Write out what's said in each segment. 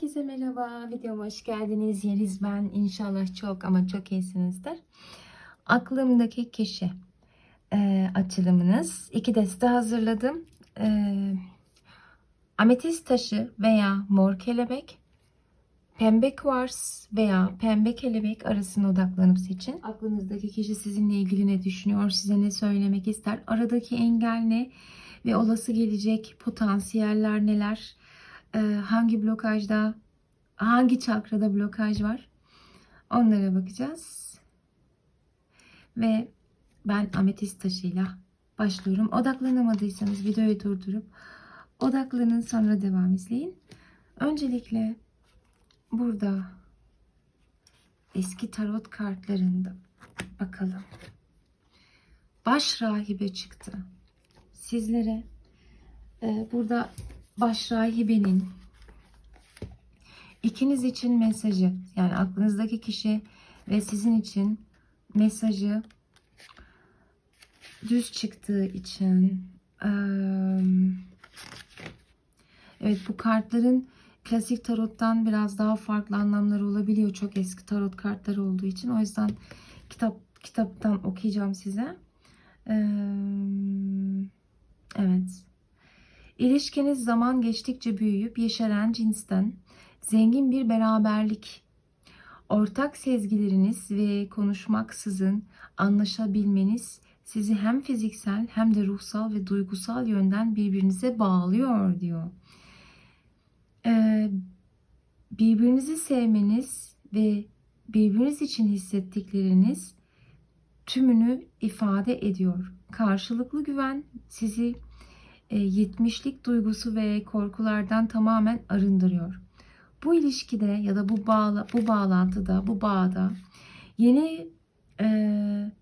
Herkese merhaba. Videoma hoş geldiniz. Yeliz ben. İnşallah çok ama çok iyisinizdir. Aklımdaki kişi e, açılımınız. İki deste hazırladım. E, ametist taşı veya mor kelebek, pembe kuvars veya pembe kelebek arasına odaklanıp seçin. Aklınızdaki kişi sizinle ilgili ne düşünüyor, size ne söylemek ister, aradaki engel ne ve olası gelecek potansiyeller neler? Ee, hangi blokajda, hangi çakrada blokaj var? Onlara bakacağız. Ve ben ametist taşıyla başlıyorum. Odaklanamadıysanız videoyu durdurup odaklanın sonra devam izleyin. Öncelikle burada eski tarot kartlarında bakalım. Baş rahibe çıktı. Sizlere e, burada baş rahibenin ikiniz için mesajı yani aklınızdaki kişi ve sizin için mesajı düz çıktığı için evet bu kartların klasik tarottan biraz daha farklı anlamları olabiliyor. Çok eski tarot kartları olduğu için. O yüzden kitap kitaptan okuyacağım size. Eee, evet İlişkiniz zaman geçtikçe büyüyüp yeşeren cinsten zengin bir beraberlik, ortak sezgileriniz ve konuşmaksızın anlaşabilmeniz sizi hem fiziksel hem de ruhsal ve duygusal yönden birbirinize bağlıyor diyor. Ee, birbirinizi sevmeniz ve birbiriniz için hissettikleriniz tümünü ifade ediyor. Karşılıklı güven sizi yetmişlik duygusu ve korkulardan tamamen arındırıyor. Bu ilişkide ya da bu bağla, bu bağlantıda, bu bağda yeni e,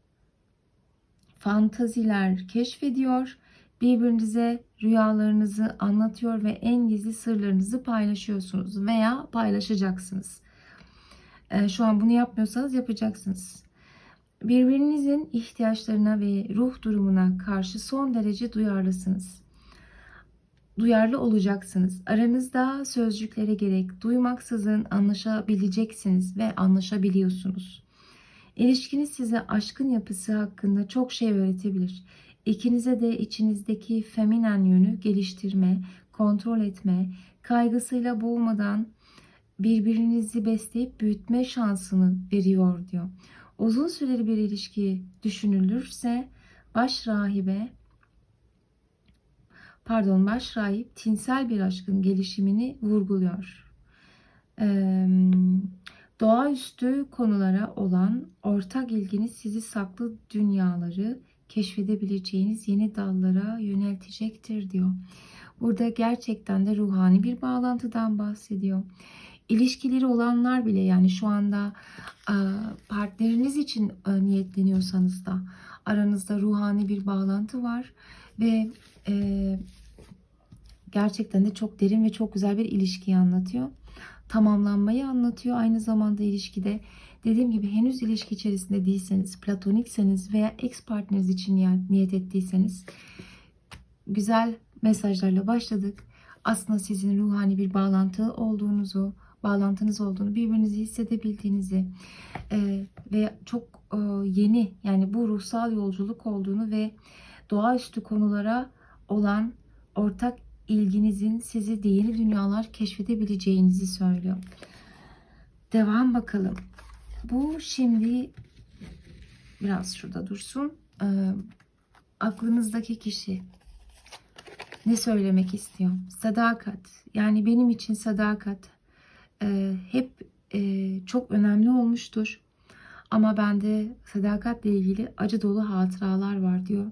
fantaziler keşfediyor, birbirinize rüyalarınızı anlatıyor ve en gizli sırlarınızı paylaşıyorsunuz veya paylaşacaksınız. E, şu an bunu yapmıyorsanız yapacaksınız. Birbirinizin ihtiyaçlarına ve ruh durumuna karşı son derece duyarlısınız duyarlı olacaksınız. Aranızda sözcüklere gerek duymaksızın anlaşabileceksiniz ve anlaşabiliyorsunuz. İlişkiniz size aşkın yapısı hakkında çok şey öğretebilir. İkinize de içinizdeki feminen yönü geliştirme, kontrol etme, kaygısıyla boğmadan birbirinizi besleyip büyütme şansını veriyor diyor. Uzun süreli bir ilişki düşünülürse baş rahibe pardon baş rahip tinsel bir aşkın gelişimini vurguluyor. Ee, doğaüstü konulara olan ortak ilginiz sizi saklı dünyaları keşfedebileceğiniz yeni dallara yöneltecektir diyor. Burada gerçekten de ruhani bir bağlantıdan bahsediyor. İlişkileri olanlar bile yani şu anda partneriniz için niyetleniyorsanız da aranızda ruhani bir bağlantı var ve gerçekten de çok derin ve çok güzel bir ilişkiyi anlatıyor. Tamamlanmayı anlatıyor. Aynı zamanda ilişkide dediğim gibi henüz ilişki içerisinde değilseniz, platonikseniz veya ex partneriniz için niyet ettiyseniz güzel mesajlarla başladık. Aslında sizin ruhani bir bağlantı olduğunuzu, bağlantınız olduğunu, birbirinizi hissedebildiğinizi e, ve çok e, yeni yani bu ruhsal yolculuk olduğunu ve doğaüstü konulara olan ortak ilginizin sizi yeni dünyalar keşfedebileceğinizi söylüyor. Devam bakalım. Bu şimdi biraz şurada dursun. Ee, aklınızdaki kişi ne söylemek istiyor? Sadakat. Yani benim için sadakat e, hep e, çok önemli olmuştur. Ama bende sadakatle ilgili acı dolu hatıralar var diyor.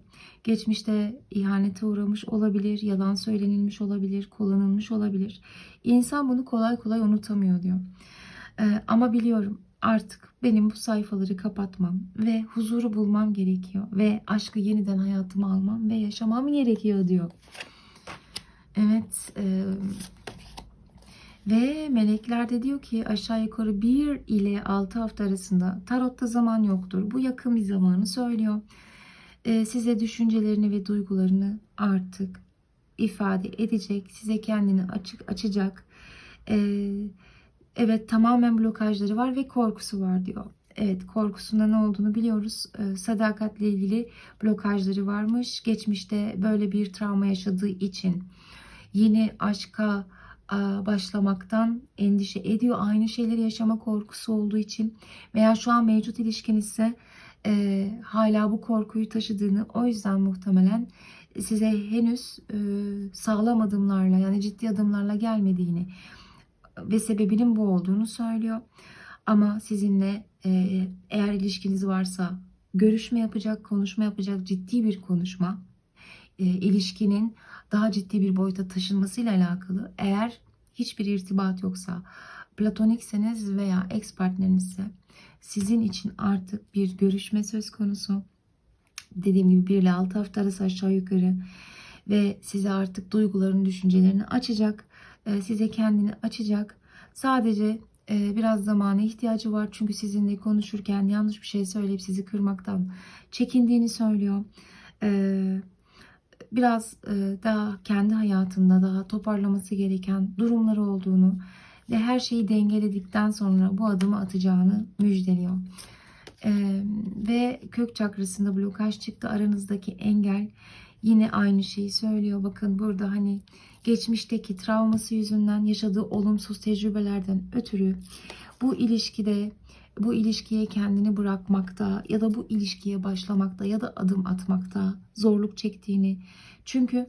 Geçmişte ihanete uğramış olabilir, yalan söylenilmiş olabilir, kullanılmış olabilir. İnsan bunu kolay kolay unutamıyor diyor. Ee, ama biliyorum artık benim bu sayfaları kapatmam ve huzuru bulmam gerekiyor. Ve aşkı yeniden hayatıma almam ve yaşamam gerekiyor diyor. Evet. E, ve melekler de diyor ki aşağı yukarı 1 ile 6 hafta arasında tarotta zaman yoktur. Bu yakın bir zamanı söylüyor. Ee, size düşüncelerini ve duygularını artık ifade edecek. Size kendini açık açacak. Ee, evet tamamen blokajları var ve korkusu var diyor. Evet korkusunda ne olduğunu biliyoruz. Ee, sadakatle ilgili blokajları varmış. Geçmişte böyle bir travma yaşadığı için yeni aşka başlamaktan endişe ediyor. Aynı şeyleri yaşama korkusu olduğu için veya şu an mevcut ilişkinizse e, hala bu korkuyu taşıdığını o yüzden muhtemelen size henüz e, sağlam adımlarla yani ciddi adımlarla gelmediğini ve sebebinin bu olduğunu söylüyor. Ama sizinle e, eğer ilişkiniz varsa görüşme yapacak, konuşma yapacak ciddi bir konuşma e, ilişkinin daha ciddi bir boyuta taşınmasıyla alakalı. Eğer hiçbir irtibat yoksa, platonikseniz veya ex partnerinizse sizin için artık bir görüşme söz konusu. Dediğim gibi 1 ile 6 hafta arası aşağı yukarı ve size artık duygularını, düşüncelerini açacak. e, Size kendini açacak. Sadece e, biraz zamana ihtiyacı var. Çünkü sizinle konuşurken yanlış bir şey söyleyip sizi kırmaktan çekindiğini söylüyor. Biraz e, daha kendi hayatında daha toparlaması gereken durumları olduğunu ve her şeyi dengeledikten sonra bu adımı atacağını müjdeliyor. E, ve kök çakrasında blokaj çıktı. Aranızdaki engel yine aynı şeyi söylüyor. Bakın burada hani geçmişteki travması yüzünden yaşadığı olumsuz tecrübelerden ötürü bu ilişkide bu ilişkiye kendini bırakmakta ya da bu ilişkiye başlamakta ya da adım atmakta zorluk çektiğini. Çünkü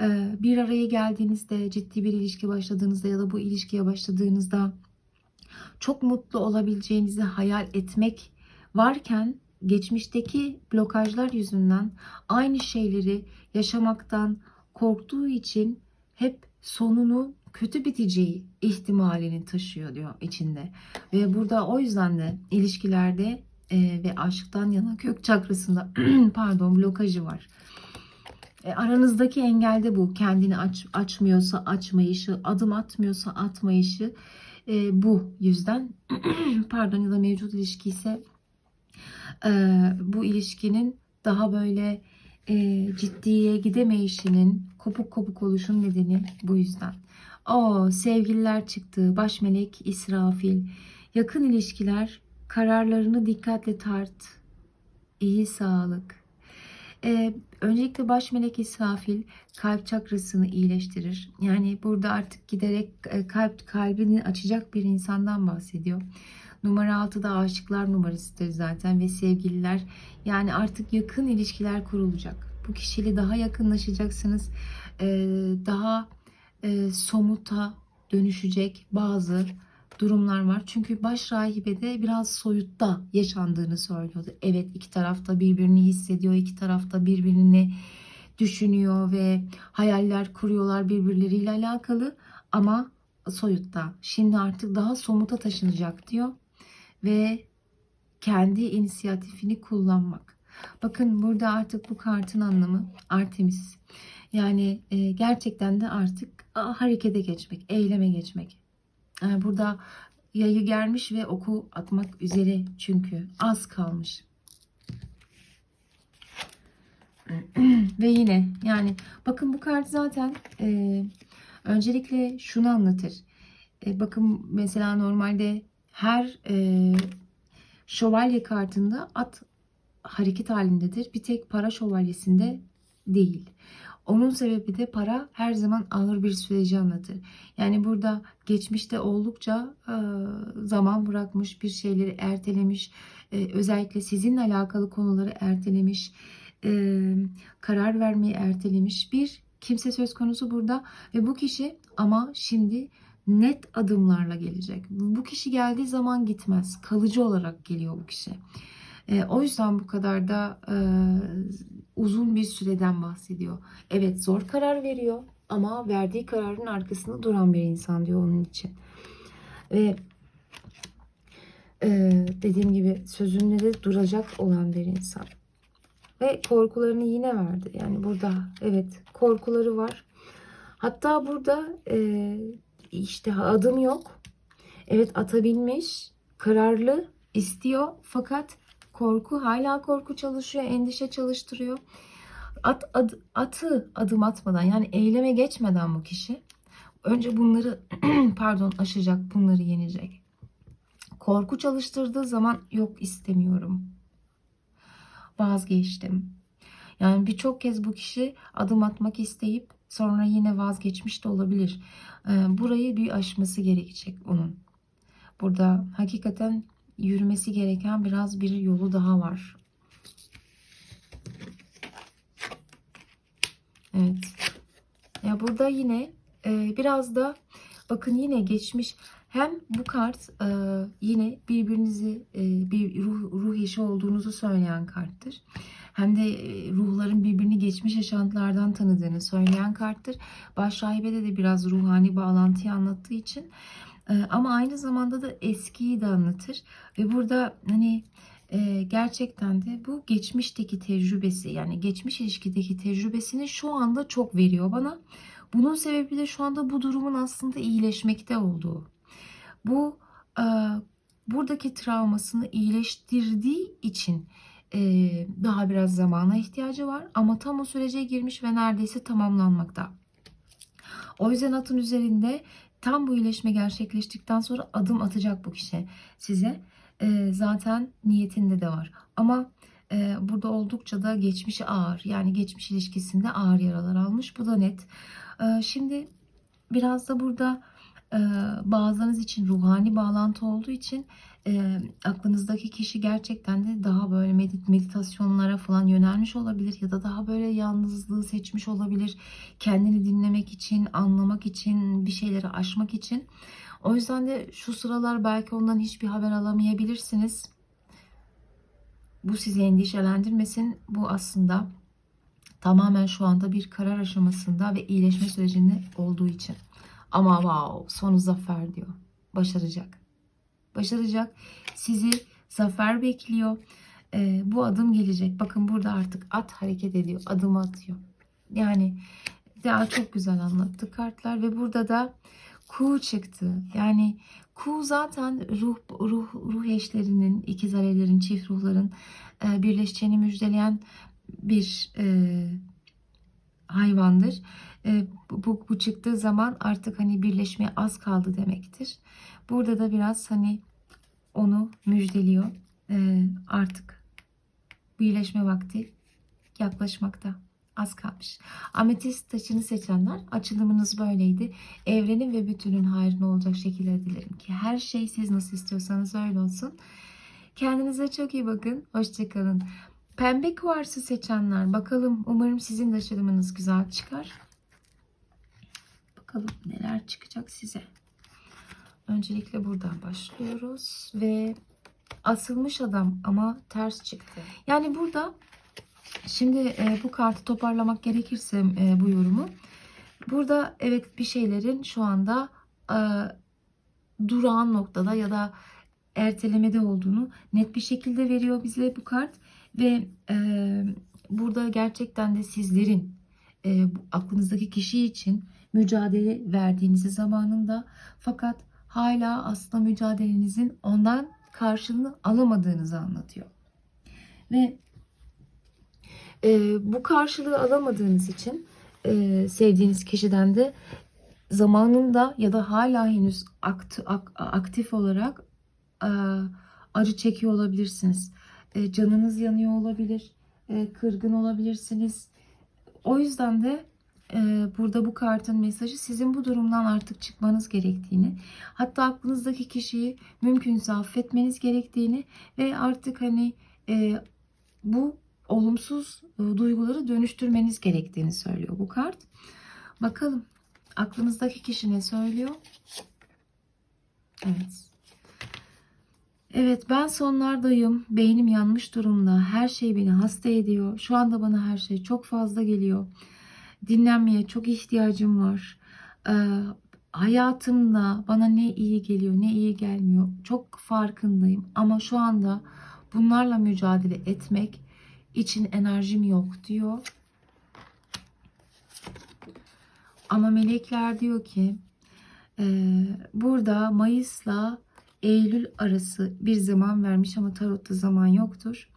e, bir araya geldiğinizde, ciddi bir ilişki başladığınızda ya da bu ilişkiye başladığınızda çok mutlu olabileceğinizi hayal etmek varken geçmişteki blokajlar yüzünden aynı şeyleri yaşamaktan korktuğu için hep sonunu kötü biteceği ihtimalini taşıyor diyor içinde. Ve burada o yüzden de ilişkilerde e, ve aşktan yana kök çakrasında pardon blokajı var. E, aranızdaki engel de bu. Kendini aç, açmıyorsa açmayışı, adım atmıyorsa atmayışı e, bu yüzden pardon ya da mevcut ilişki ise e, bu ilişkinin daha böyle e, ciddiye gidemeyişinin kopuk kopuk oluşun nedeni bu yüzden. O sevgililer çıktı. Baş melek İsrafil. Yakın ilişkiler kararlarını dikkatle tart. İyi sağlık. Ee, öncelikle baş melek İsrafil kalp çakrasını iyileştirir. Yani burada artık giderek e, kalp kalbini açacak bir insandan bahsediyor. Numara 6 da aşıklar numarasıdır zaten ve sevgililer. Yani artık yakın ilişkiler kurulacak. Bu kişiyle daha yakınlaşacaksınız. Ee, daha e, somuta dönüşecek bazı durumlar var. Çünkü baş rahibede biraz soyutta yaşandığını söylüyordu. Evet iki tarafta birbirini hissediyor, iki tarafta birbirini düşünüyor ve hayaller kuruyorlar birbirleriyle alakalı ama soyutta. Şimdi artık daha somuta taşınacak diyor ve kendi inisiyatifini kullanmak. Bakın burada artık bu kartın anlamı Artemis. Yani e, gerçekten de artık a, harekete geçmek, eyleme geçmek. E, burada yayı germiş ve oku atmak üzere çünkü az kalmış. ve yine yani bakın bu kart zaten e, öncelikle şunu anlatır. E, bakın mesela normalde her e, şövalye kartında at hareket halindedir. Bir tek para şövalyesinde değil. Onun sebebi de para her zaman ağır bir süreci anlatır. Yani burada geçmişte oldukça e, zaman bırakmış, bir şeyleri ertelemiş, e, özellikle sizinle alakalı konuları ertelemiş, e, karar vermeyi ertelemiş bir kimse söz konusu burada ve bu kişi ama şimdi net adımlarla gelecek. Bu kişi geldiği zaman gitmez. Kalıcı olarak geliyor bu kişi. E, o yüzden bu kadar da e, uzun bir süreden bahsediyor. Evet zor karar veriyor ama verdiği kararın arkasında duran bir insan diyor onun için. Ve e, dediğim gibi sözünde de duracak olan bir insan. Ve korkularını yine verdi. Yani burada evet korkuları var. Hatta burada e, işte adım yok. Evet atabilmiş, kararlı, istiyor fakat korku hala korku çalışıyor, endişe çalıştırıyor. At, ad, atı adım atmadan yani eyleme geçmeden bu kişi önce bunları pardon aşacak, bunları yenecek. Korku çalıştırdığı zaman yok istemiyorum. Vazgeçtim. Yani birçok kez bu kişi adım atmak isteyip sonra yine vazgeçmiş de olabilir. Ee, Burayı bir aşması gerekecek onun. Burada hakikaten yürümesi gereken biraz bir yolu daha var. Evet. Ya burada yine e, biraz da bakın yine geçmiş hem bu kart e, yine birbirinizi e, bir ruh, ruh eşi olduğunuzu söyleyen karttır. Hem de e, ruhların birbirini geçmiş yaşantılardan tanıdığını söyleyen karttır. Baş rahibede de biraz ruhani bağlantıyı anlattığı için e, ama aynı zamanda da eskiyi de anlatır. Ve burada hani e, gerçekten de bu geçmişteki tecrübesi yani geçmiş ilişkideki tecrübesini şu anda çok veriyor bana. Bunun sebebi de şu anda bu durumun aslında iyileşmekte olduğu. Bu buradaki travmasını iyileştirdiği için daha biraz zamana ihtiyacı var ama tam o sürece girmiş ve neredeyse tamamlanmakta. O yüzden atın üzerinde tam bu iyileşme gerçekleştikten sonra adım atacak bu kişi size. Zaten niyetinde de var. Ama burada oldukça da geçmişi ağır. Yani geçmiş ilişkisinde ağır yaralar almış. Bu da net. Şimdi biraz da burada bazılarınız için ruhani bağlantı olduğu için e, aklınızdaki kişi gerçekten de daha böyle medit meditasyonlara falan yönelmiş olabilir ya da daha böyle yalnızlığı seçmiş olabilir. Kendini dinlemek için, anlamak için, bir şeyleri aşmak için. O yüzden de şu sıralar belki ondan hiçbir haber alamayabilirsiniz. Bu sizi endişelendirmesin. Bu aslında tamamen şu anda bir karar aşamasında ve iyileşme sürecinde olduğu için. Ama wow sonu zafer diyor. Başaracak. Başaracak. Sizi zafer bekliyor. Ee, bu adım gelecek. Bakın burada artık at hareket ediyor. Adım atıyor. Yani daha çok güzel anlattı kartlar ve burada da Ku çıktı. Yani Ku zaten ruh ruh ruh eşlerinin, ikiz alevlerin, çift ruhların e, birleşeceğini müjdeleyen bir e, hayvandır. E, bu, bu çıktığı zaman artık hani birleşmeye az kaldı demektir. Burada da biraz hani onu müjdeliyor. E, artık birleşme vakti yaklaşmakta. Az kalmış. Ametist taşını seçenler açılımınız böyleydi. Evrenin ve bütünün hayrına olacak şekilde dilerim ki her şey siz nasıl istiyorsanız öyle olsun. Kendinize çok iyi bakın. Hoşçakalın. Pembe kuarsı seçenler bakalım umarım sizin de açılımınız güzel çıkar. Bakalım neler çıkacak size. Öncelikle buradan başlıyoruz ve asılmış adam ama ters çıktı. Yani burada şimdi e, bu kartı toparlamak gerekirse e, bu yorumu. Burada evet bir şeylerin şu anda e, durağan noktada ya da ertelemede olduğunu net bir şekilde veriyor bize bu kart. Ve e, burada gerçekten de sizlerin e, aklınızdaki kişi için mücadele verdiğinizi zamanında fakat hala aslında mücadelenizin ondan karşılığını alamadığınızı anlatıyor. Ve e, bu karşılığı alamadığınız için e, sevdiğiniz kişiden de zamanında ya da hala henüz aktif, aktif olarak e, acı çekiyor olabilirsiniz. E, canınız yanıyor olabilir, e, kırgın olabilirsiniz. O yüzden de burada bu kartın mesajı sizin bu durumdan artık çıkmanız gerektiğini, hatta aklınızdaki kişiyi mümkünse affetmeniz gerektiğini ve artık hani bu olumsuz duyguları dönüştürmeniz gerektiğini söylüyor bu kart. Bakalım aklınızdaki kişi ne söylüyor? Evet. Evet ben sonlardayım. Beynim yanmış durumda. Her şey beni hasta ediyor. Şu anda bana her şey çok fazla geliyor. Dinlenmeye çok ihtiyacım var. Ee, hayatımda bana ne iyi geliyor ne iyi gelmiyor. Çok farkındayım. Ama şu anda bunlarla mücadele etmek için enerjim yok diyor. Ama melekler diyor ki e, burada Mayıs'la Eylül arası bir zaman vermiş ama tarotta zaman yoktur.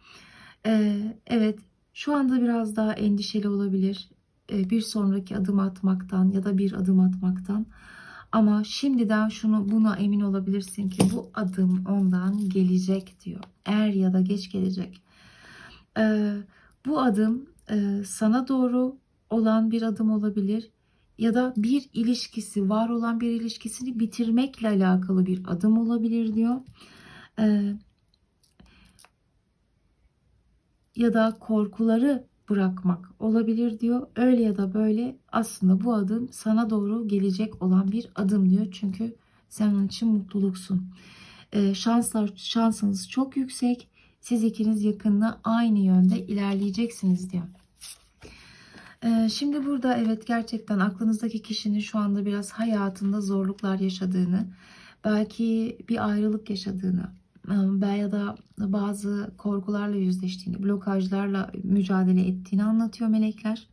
Ee, evet şu anda biraz daha endişeli olabilir. E, bir sonraki adım atmaktan ya da bir adım atmaktan. Ama şimdiden şunu buna emin olabilirsin ki bu adım ondan gelecek diyor. Er ya da geç gelecek. Ee, bu adım e, sana doğru olan bir adım olabilir ya da bir ilişkisi, var olan bir ilişkisini bitirmekle alakalı bir adım olabilir diyor. Ee, ya da korkuları bırakmak olabilir diyor. Öyle ya da böyle aslında bu adım sana doğru gelecek olan bir adım diyor. Çünkü sen onun için mutluluksun. Ee, şanslar şansınız çok yüksek. Siz ikiniz yakında aynı yönde ilerleyeceksiniz diyor. Ee, şimdi burada evet gerçekten aklınızdaki kişinin şu anda biraz hayatında zorluklar yaşadığını, belki bir ayrılık yaşadığını, e, ya da bazı korkularla yüzleştiğini, blokajlarla mücadele ettiğini anlatıyor melekler.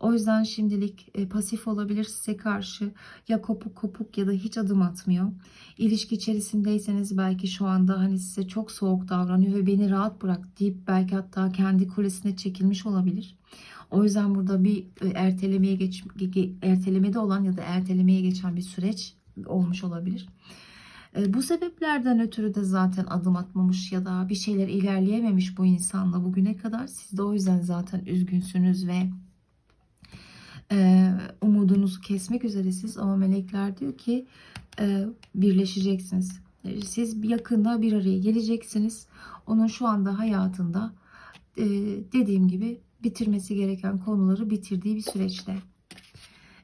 O yüzden şimdilik e, pasif olabilir size karşı ya kopuk kopuk ya da hiç adım atmıyor. İlişki içerisindeyseniz belki şu anda hani size çok soğuk davranıyor ve beni rahat bırak deyip belki hatta kendi kulesine çekilmiş olabilir. O yüzden burada bir e, ertelemeye geç ertelemede olan ya da ertelemeye geçen bir süreç olmuş olabilir. E, bu sebeplerden ötürü de zaten adım atmamış ya da bir şeyler ilerleyememiş bu insanla bugüne kadar. Siz de o yüzden zaten üzgünsünüz ve e, umudunuzu kesmek üzeresiniz ama melekler diyor ki e, birleşeceksiniz. Siz yakında bir araya geleceksiniz. Onun şu anda hayatında dediğim gibi bitirmesi gereken konuları bitirdiği bir süreçte.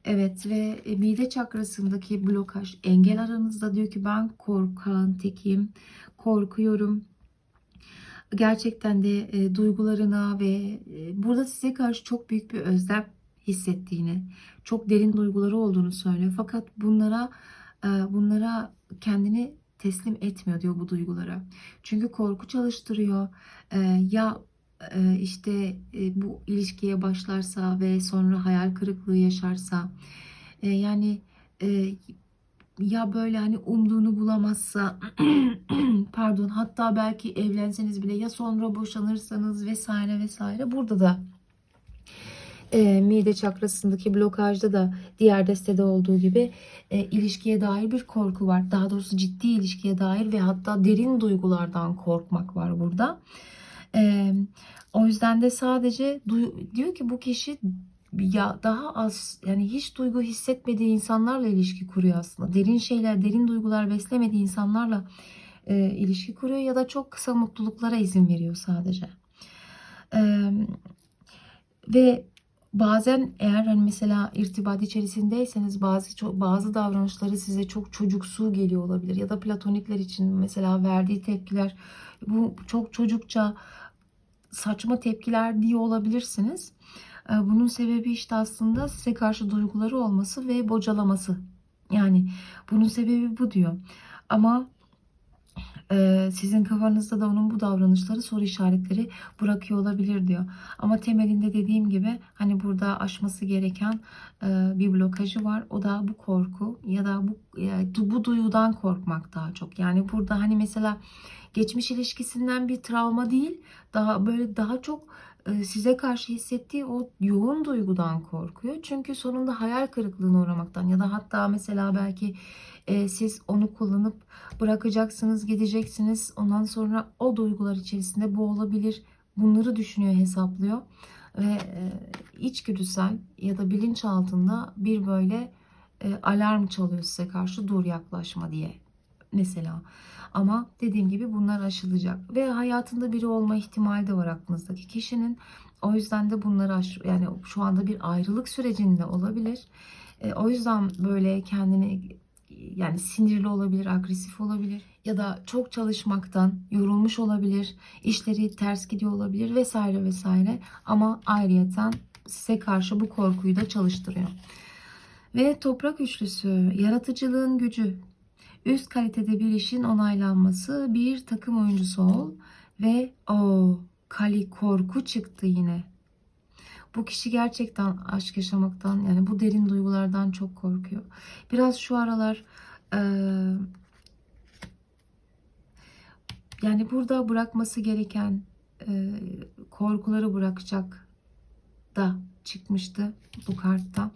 Evet ve e, mide çakrasındaki blokaj engel aranızda diyor ki ben korkan tekim, korkuyorum. Gerçekten de e, duygularına ve e, burada size karşı çok büyük bir özlem hissettiğini, çok derin duyguları olduğunu söylüyor. Fakat bunlara e, bunlara kendini teslim etmiyor diyor bu duygulara. Çünkü korku çalıştırıyor. E, ya işte bu ilişkiye başlarsa ve sonra hayal kırıklığı yaşarsa yani ya böyle hani umduğunu bulamazsa pardon hatta belki evlenseniz bile ya sonra boşanırsanız vesaire vesaire burada da e, mide çakrasındaki blokajda da diğer destede olduğu gibi e, ilişkiye dair bir korku var. Daha doğrusu ciddi ilişkiye dair ve hatta derin duygulardan korkmak var burada. E, o yüzden de sadece diyor ki bu kişi ya daha az yani hiç duygu hissetmediği insanlarla ilişki kuruyor aslında. Derin şeyler, derin duygular beslemediği insanlarla e, ilişki kuruyor ya da çok kısa mutluluklara izin veriyor sadece. E, ve bazen eğer hani mesela irtibat içerisindeyseniz bazı çok, bazı davranışları size çok çocuksu geliyor olabilir ya da platonikler için mesela verdiği tepkiler bu çok çocukça saçma tepkiler diye olabilirsiniz. Ee, bunun sebebi işte aslında size karşı duyguları olması ve bocalaması. Yani bunun sebebi bu diyor. Ama e, sizin kafanızda da onun bu davranışları soru işaretleri bırakıyor olabilir diyor. Ama temelinde dediğim gibi hani burada aşması gereken e, bir blokajı var. O da bu korku ya da bu e, bu duyudan korkmak daha çok. Yani burada hani mesela geçmiş ilişkisinden bir travma değil, daha böyle daha çok e, size karşı hissettiği o yoğun duygudan korkuyor. Çünkü sonunda hayal kırıklığına uğramaktan ya da hatta mesela belki e, siz onu kullanıp bırakacaksınız, gideceksiniz. Ondan sonra o duygular içerisinde bu olabilir. Bunları düşünüyor, hesaplıyor. Ve e, içgüdüsel ya da bilinç altında bir böyle e, alarm çalıyor size karşı dur yaklaşma diye mesela. Ama dediğim gibi bunlar aşılacak ve hayatında biri olma ihtimali de var aklınızdaki kişinin. O yüzden de bunları aş yani şu anda bir ayrılık sürecinde olabilir. E, o yüzden böyle kendini yani sinirli olabilir, agresif olabilir ya da çok çalışmaktan yorulmuş olabilir, işleri ters gidiyor olabilir vesaire vesaire ama ayrıyeten size karşı bu korkuyu da çalıştırıyor. Ve toprak üçlüsü, yaratıcılığın gücü, üst kalitede bir işin onaylanması, bir takım oyuncusu ol ve o kali korku çıktı yine. Bu kişi gerçekten aşk yaşamaktan yani bu derin duygulardan çok korkuyor. Biraz şu aralar e, yani burada bırakması gereken e, korkuları bırakacak da çıkmıştı bu kartta.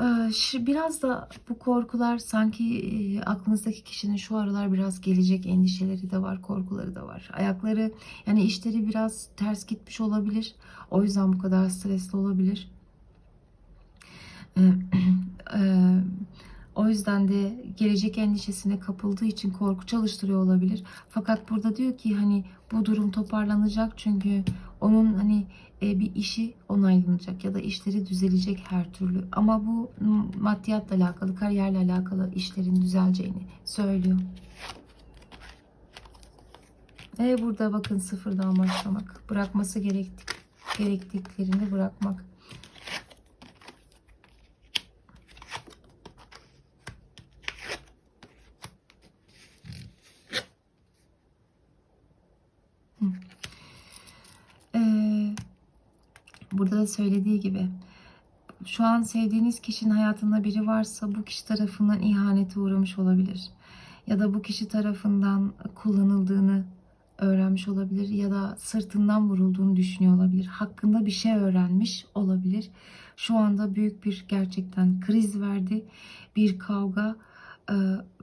Ee, biraz da bu korkular sanki e, aklınızdaki kişinin şu aralar biraz gelecek endişeleri de var, korkuları da var. Ayakları yani işleri biraz ters gitmiş olabilir. O yüzden bu kadar stresli olabilir. O yüzden de gelecek endişesine kapıldığı için korku çalıştırıyor olabilir. Fakat burada diyor ki hani bu durum toparlanacak çünkü onun hani e, bir işi onaylanacak ya da işleri düzelecek her türlü. Ama bu maddiyatla alakalı, kariyerle alakalı işlerin düzeleceğini söylüyor. Ve burada bakın sıfırdan başlamak, bırakması gerektik, gerektiklerini bırakmak. Ee, burada da söylediği gibi şu an sevdiğiniz kişinin hayatında biri varsa bu kişi tarafından ihanete uğramış olabilir. Ya da bu kişi tarafından kullanıldığını öğrenmiş olabilir ya da sırtından vurulduğunu düşünüyor olabilir. Hakkında bir şey öğrenmiş olabilir. Şu anda büyük bir gerçekten kriz verdi. Bir kavga e,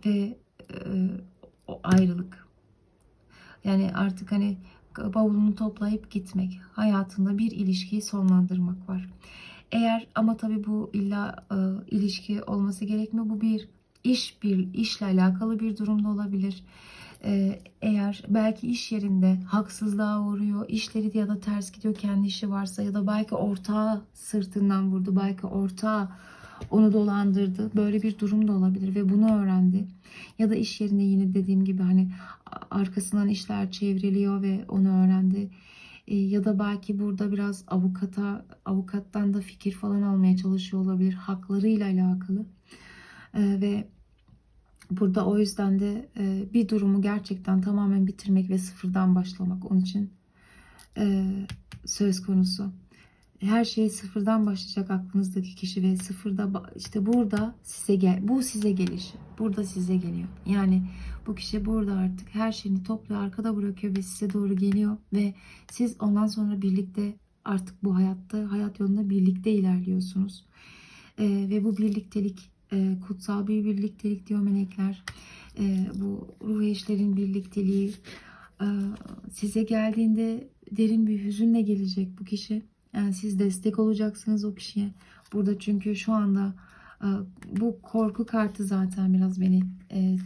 ve e, o ayrılık. Yani artık hani bavulunu toplayıp gitmek, hayatında bir ilişkiyi sonlandırmak var. Eğer ama tabii bu illa e, ilişki olması gerekmiyor. Bu bir iş bir işle alakalı bir durumda olabilir. E, eğer belki iş yerinde haksızlığa uğruyor, işleri ya da ters gidiyor kendi işi varsa ya da belki ortağı sırtından vurdu, belki ortağı onu dolandırdı. Böyle bir durum da olabilir ve bunu öğrendi. Ya da iş yerinde yine dediğim gibi hani arkasından işler çevriliyor ve onu öğrendi. E, ya da belki burada biraz avukata, avukattan da fikir falan almaya çalışıyor olabilir haklarıyla alakalı. E, ve burada o yüzden de e, bir durumu gerçekten tamamen bitirmek ve sıfırdan başlamak onun için söz konusu her şey sıfırdan başlayacak aklınızdaki kişi ve sıfırda işte burada size gel bu size geliş burada size geliyor. Yani bu kişi burada artık her şeyini topluyor arkada bırakıyor ve size doğru geliyor ve siz ondan sonra birlikte artık bu hayatta hayat yolunda birlikte ilerliyorsunuz. Ee, ve bu birliktelik e, kutsal bir birliktelik diyor melekler. E, bu ruh eşlerin birlikteliği e, size geldiğinde derin bir hüzünle gelecek bu kişi yani siz destek olacaksınız o kişiye. Burada çünkü şu anda e, bu korku kartı zaten biraz beni e,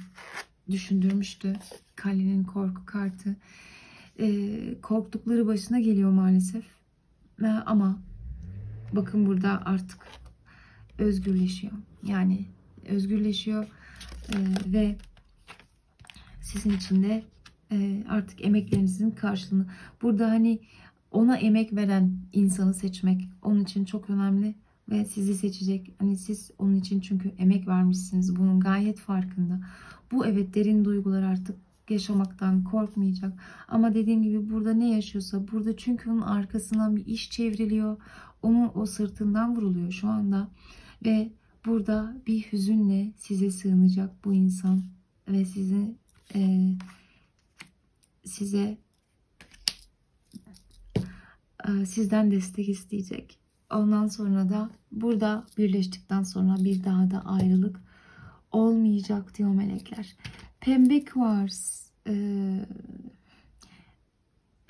düşündürmüştü. Kalenin korku kartı. E, korktukları başına geliyor maalesef. Ama bakın burada artık özgürleşiyor. Yani özgürleşiyor ve sizin için de artık emeklerinizin karşılığını. Burada hani ona emek veren insanı seçmek onun için çok önemli ve sizi seçecek. Hani siz onun için çünkü emek vermişsiniz. Bunun gayet farkında. Bu evet derin duygular artık yaşamaktan korkmayacak. Ama dediğim gibi burada ne yaşıyorsa burada çünkü onun arkasından bir iş çevriliyor. Onun o sırtından vuruluyor şu anda. Ve burada bir hüzünle size sığınacak bu insan ve sizi e, size sizden destek isteyecek. Ondan sonra da burada birleştikten sonra bir daha da ayrılık olmayacak diyor melekler. Pembe kuvars. E,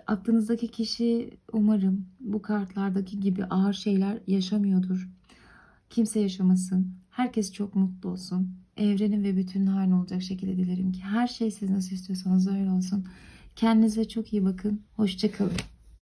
aklınızdaki kişi umarım bu kartlardaki gibi ağır şeyler yaşamıyordur. Kimse yaşamasın. Herkes çok mutlu olsun. Evrenin ve bütün halin olacak şekilde dilerim ki her şey siz nasıl istiyorsanız öyle olsun. Kendinize çok iyi bakın. Hoşçakalın.